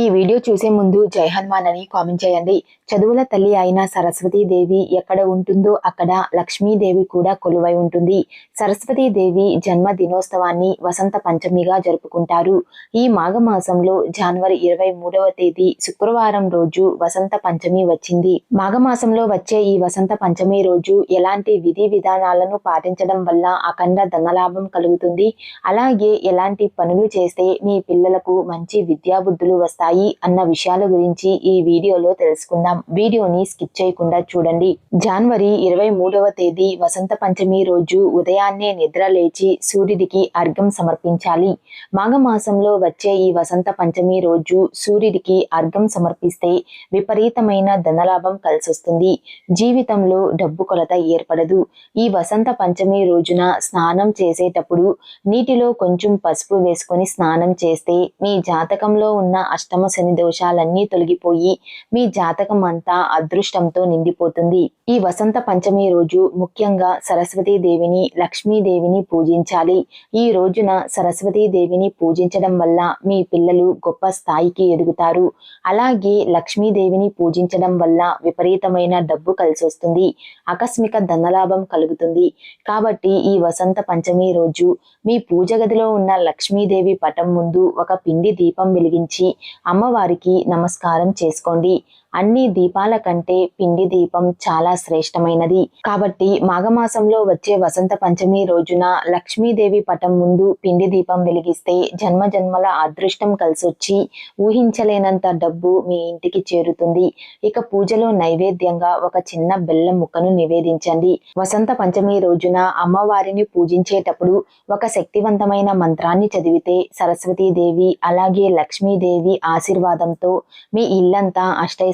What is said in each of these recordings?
ఈ వీడియో చూసే ముందు జై హనుమాన్ అని కామెంట్ చేయండి. చదువుల తల్లి అయిన సరస్వతీదేవి ఎక్కడ ఉంటుందో అక్కడ లక్ష్మీదేవి కూడా కొలువై ఉంటుంది. సరస్వతీదేవి జన్మ దినోత్సవాన్ని వసంత పంచమిగా జరుపుకుంటారు. ఈ మాఘమాసంలో జనవరి ఇరవై మూడవ తేదీ శుక్రవారం రోజు వసంత పంచమి వచ్చింది. మాఘమాసంలో వచ్చే ఈ వసంత పంచమి రోజు ఎలాంటి విధి విధానాలను పాటించడం వల్ల అఖండ ధనలాభం కలుగుతుంది? అలాగే ఎలాంటి పనులు చేస్తే మీ పిల్లలకు మంచి విద్యాబుద్ధులు వస్తాయి? అన్న విషయాల గురించి ఈ వీడియోలో తెలుసుకుందాం. వీడియోని స్కిప్ చేయకుండా చూడండి. జనవరి ఇరవై మూడవ తేదీ వసంత పంచమి రోజు ఉదయాన్నే నిద్ర లేచి సూర్యుడికి అర్ఘం సమర్పించాలి. మాఘమాసంలో వచ్చే ఈ వసంత పంచమి రోజు సూర్యుడికి అర్ఘం సమర్పిస్తే విపరీతమైన ధనలాభం కలిసొస్తుంది. జీవితంలో డబ్బు కొలత ఏర్పడదు. ఈ వసంత పంచమి రోజున స్నానం చేసేటప్పుడు నీటిలో కొంచెం పసుపు వేసుకొని స్నానం చేస్తే మీ జాతకంలో ఉన్న అష్టమ శని దోషాలన్నీ తొలగిపోయి మీ జాతకం అంతా అదృష్టంతో నిండిపోతుంది. ఈ వసంత పంచమి రోజు ముఖ్యంగా సరస్వతీ దేవిని లక్ష్మీదేవిని పూజించాలి. ఈ రోజున సరస్వతీ దేవిని పూజించడం వల్ల మీ పిల్లలు గొప్ప స్థాయికి ఎదుగుతారు. అలాగే లక్ష్మీదేవిని పూజించడం వల్ల విపరీతమైన డబ్బు కలిసి వస్తుంది ఆకస్మిక ధనలాభం కలుగుతుంది. కాబట్టి ఈ వసంత పంచమి రోజు మీ పూజ గదిలో ఉన్న లక్ష్మీదేవి పటం ముందు ఒక పిండి దీపం వెలిగించి అమ్మవారికి నమస్కారం చేసుకోండి. అన్ని దీపాల కంటే పిండి దీపం చాలా శ్రేష్టమైనది. కాబట్టి మాఘమాసంలో వచ్చే వసంత పంచమి రోజున లక్ష్మీదేవి పటం ముందు పిండి దీపం వెలిగిస్తే జన్మ జన్మల అదృష్టం కలిసొచ్చి ఊహించలేనంత డబ్బు మీ ఇంటికి చేరుతుంది. ఇక పూజలో నైవేద్యంగా ఒక చిన్న బెల్లం ముక్కను నివేదించండి. వసంత పంచమి రోజున అమ్మవారిని పూజించేటప్పుడు ఒక శక్తివంతమైన మంత్రాన్ని చదివితే సరస్వతీదేవి అలాగే లక్ష్మీదేవి ఆశీర్వాదంతో మీ ఇల్లంతా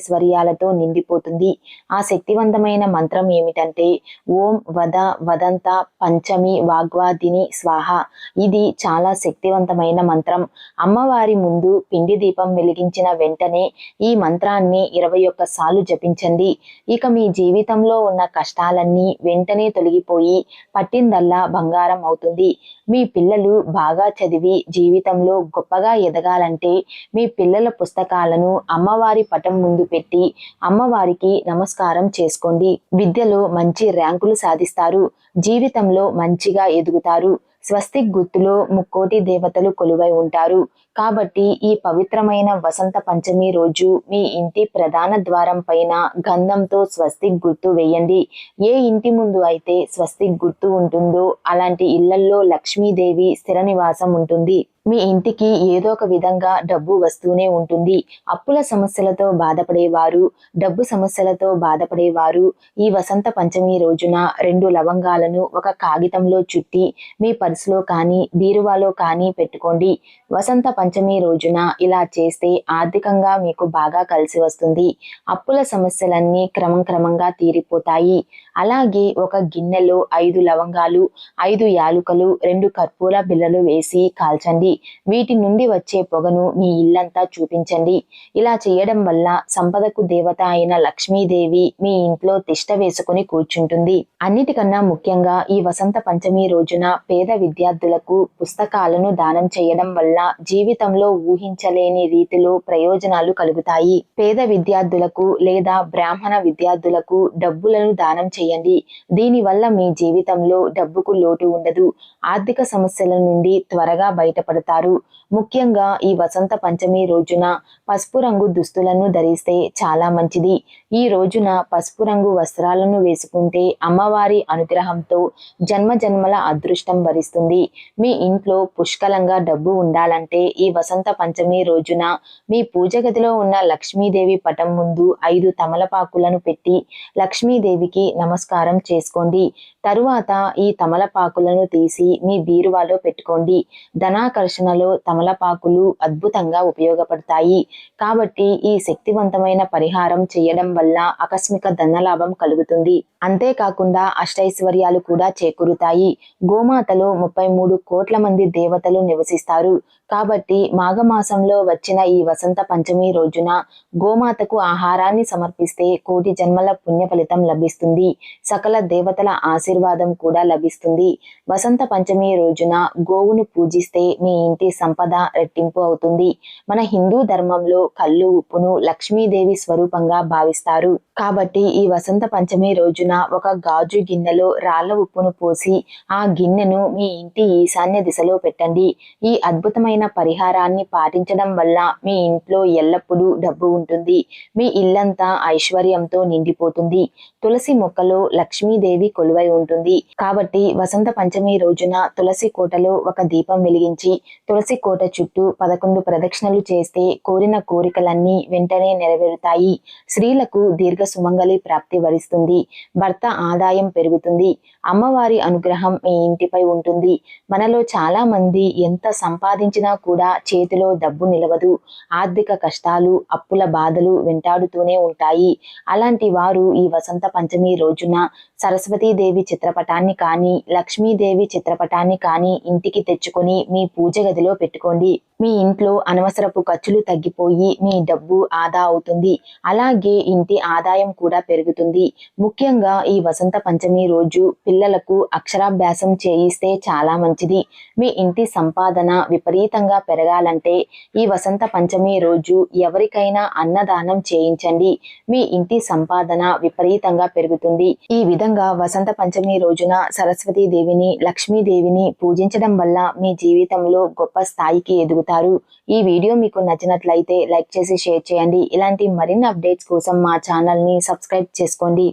ఐశ్వర్యాలతో నిండిపోతుంది. ఆ శక్తివంతమైన మంత్రం ఏమిటంటే ఓం వద వదంత పంచమి వాగ్వాదిని స్వాహ. ఇది చాలా శక్తివంతమైన మంత్రం. అమ్మవారి ముందు పిండి దీపం వెలిగించిన వెంటనే ఈ మంత్రాన్ని ఇరవై ఒక్క సార్లు జపించండి. ఇక మీ జీవితంలో ఉన్న కష్టాలన్నీ వెంటనే తొలగిపోయి పట్టిందల్లా బంగారం అవుతుంది. మీ పిల్లలు బాగా చదివి జీవితంలో గొప్పగా ఎదగాలంటే మీ పిల్లల పుస్తకాలను అమ్మవారి పటం ముందు పెట్టి అమ్మవారికి నమస్కారం చేసుకోండి. విద్యలో మంచి ర్యాంకులు సాధిస్తారు. జీవితంలో మంచిగా ఎదుగుతారు. స్వస్తిక్ గుర్తులో ముక్కోటి దేవతలు కొలువై ఉంటారు. కాబట్టి ఈ పవిత్రమైన వసంత పంచమి రోజు మీ ఇంటి ప్రధాన ద్వారం పైన గంధంతో స్వస్తిక్ గుర్తు వేయండి. ఏ ఇంటి ముందు అయితే స్వస్తిక్ గుర్తు ఉంటుందో అలాంటి ఇళ్ళల్లో లక్ష్మీదేవి స్థిర నివాసం ఉంటుంది. మీ ఇంటికి ఏదో ఒక విధంగా డబ్బు వస్తూనే ఉంటుంది. అప్పుల సమస్యలతో బాధపడేవారు డబ్బు సమస్యలతో బాధపడేవారు. ఈ వసంత పంచమి రోజున రెండు లవంగాలను ఒక కాగితంలో చుట్టి మీ పర్సులో కానీ బీరువాలో కానీ పెట్టుకోండి. వసంత పంచమి రోజున ఇలా చేస్తే ఆర్థికంగా మీకు బాగా కలిసి వస్తుంది. అప్పుల సమస్యలన్నీ క్రమం క్రమంగా తీరిపోతాయి. అలాగే ఒక గిన్నెలో ఐదు లవంగాలు ఐదు యాలుకలు రెండు కర్పూర బిళ్ళలు వేసి కాల్చండి. వీటి నుండి వచ్చే పొగను మీ ఇల్లంతా చూపించండి. ఇలా చేయడం వల్ల సంపదకు దేవత అయిన లక్ష్మీదేవి మీ ఇంట్లో తిష్ట వేసుకుని కూర్చుంటుంది. అన్నిటికన్నా ముఖ్యంగా ఈ వసంత పంచమి రోజున పేద విద్యార్థులకు పుస్తకాలను దానం చేయడం వల్ల జీవితంలో ఊహించలేని రీతిలో ప్రయోజనాలు కలుగుతాయి. పేద విద్యార్థులకు లేదా బ్రాహ్మణ విద్యార్థులకు డబ్బులను దానం చేయండి. దీనివల్ల మీ జీవితంలో డబ్బుకు లోటు ఉండదు. ఆర్థిక సమస్యల నుండి త్వరగా బయటపడతారు. ముఖ్యంగా ఈ వసంత పంచమి రోజున పసుపు రంగు దుస్తులను ధరిస్తే చాలా మంచిది. ఈ రోజున పసుపు రంగు వస్త్రాలను వేసుకుంటే అమ్మవారి అనుగ్రహంతో జన్మ జన్మల అదృష్టం భరిస్తుంది మీ ఇంట్లో పుష్కలంగా డబ్బు ఉండాలంటే ఈ వసంత పంచమి రోజున మీ పూజ గదిలో ఉన్న లక్ష్మీదేవి పటం ముందు ఐదు తమలపాకులను పెట్టి లక్ష్మీదేవికి నమస్కారం చేసుకోండి. తరువాత ఈ తమలపాకులను తీసి మీ బీరువాలో పెట్టుకోండి. ధనాకర్షణలో తమలపాకులు అద్భుతంగా ఉపయోగపడతాయి. కాబట్టి ఈ శక్తివంతమైన పరిహారం చేయడం వల్ల ఆకస్మిక ధనలాభం కలుగుతుంది. అంతేకాకుండా అష్టైశ్వర్యాలు కూడా చేకూరుతాయి. గోమాతలో ముప్పై మూడు కోట్ల మంది దేవతలు నివసిస్తారు. కాబట్టి మాఘమాసంలో వచ్చిన ఈ వసంత పంచమి రోజున గోమాతకు ఆహారాన్ని సమర్పిస్తే కోటి జన్మల పుణ్య ఫలితం లభిస్తుంది. సకల దేవతల ఆశీర్వాదం కూడా లభిస్తుంది. వసంత పంచమి రోజున గోవును పూజిస్తే మీ ఇంటి సంపద రెట్టింపు అవుతుంది. మన హిందూ ధర్మంలో కళ్ళు ఉప్పును లక్ష్మీదేవి స్వరూపంగా భావిస్తారు. కాబట్టి ఈ వసంత పంచమి రోజున ఒక గాజు గిన్నెలో రాళ్ళ ఉప్పును పోసి ఆ గిన్నెను మీ ఇంటి ఈశాన్య దిశలో పెట్టండి. ఈ అద్భుతమైన పరిహారాన్ని పాటించడం వల్ల మీ ఇంట్లో ఎల్లప్పుడూ డబ్బు ఉంటుంది. మీ ఇల్లంతా ఐశ్వర్యంతో నిండిపోతుంది. తులసి మొక్కలో లక్ష్మీదేవి కొలువై ఉంటుంది. కాబట్టి వసంత పంచమి రోజున తులసి కోటలో ఒక దీపం వెలిగించి తులసి కోట చుట్టూ పదకొండు ప్రదక్షిణలు చేస్తే కోరిన కోరికలన్నీ వెంటనే నెరవేరుతాయి. స్త్రీలకు దీర్ఘ సుమంగళి ప్రాప్తి వరిస్తుంది. భర్త ఆదాయం పెరుగుతుంది. అమ్మవారి అనుగ్రహం మీ ఇంటిపై ఉంటుంది. మనలో చాలా మంది ఎంత సంపాదించిన కూడా చేతిలో డబ్బు నిలవదు. ఆర్థిక కష్టాలు అప్పుల బాధలు వెంటాడుతూనే ఉంటాయి. అలాంటి వారు ఈ వసంత పంచమి రోజున సరస్వతీదేవి చిత్రపటాన్ని కానీ లక్ష్మీదేవి చిత్రపటాన్ని కానీ ఇంటికి తెచ్చుకొని మీ పూజ గదిలో పెట్టుకోండి. మీ ఇంట్లో అనవసరపు ఖర్చులు తగ్గిపోయి మీ డబ్బు ఆదా అవుతుంది. అలాగే ఇంటి ఆదాయం కూడా పెరుగుతుంది. ముఖ్యంగా ఈ వసంత పంచమి రోజు పిల్లలకు అక్షరాభ్యాసం చేయిస్తే చాలా మంచిది. మీ ఇంటి సంపాదన విపరీతంగా పెరగాలంటే ఈ వసంత పంచమి రోజు ఎవరికైనా అన్నదానం చేయించండి. మీ ఇంటి సంపాదన విపరీతంగా పెరుగుతుంది. ఈ విధంగా వసంత పంచమి రోజున సరస్వతీదేవిని లక్ష్మీదేవిని పూజించడం వల్ల మీ జీవితంలో గొప్ప స్థాయికి ఎదుగుతారు. ఈ వీడియో మీకు నచ్చినట్లయితే లైక్ చేసి షేర్ చేయండి. ఇలాంటి మరిన్ని అప్డేట్స్ కోసం మా ఛానల్ని సబ్స్క్రైబ్ చేసుకోండి.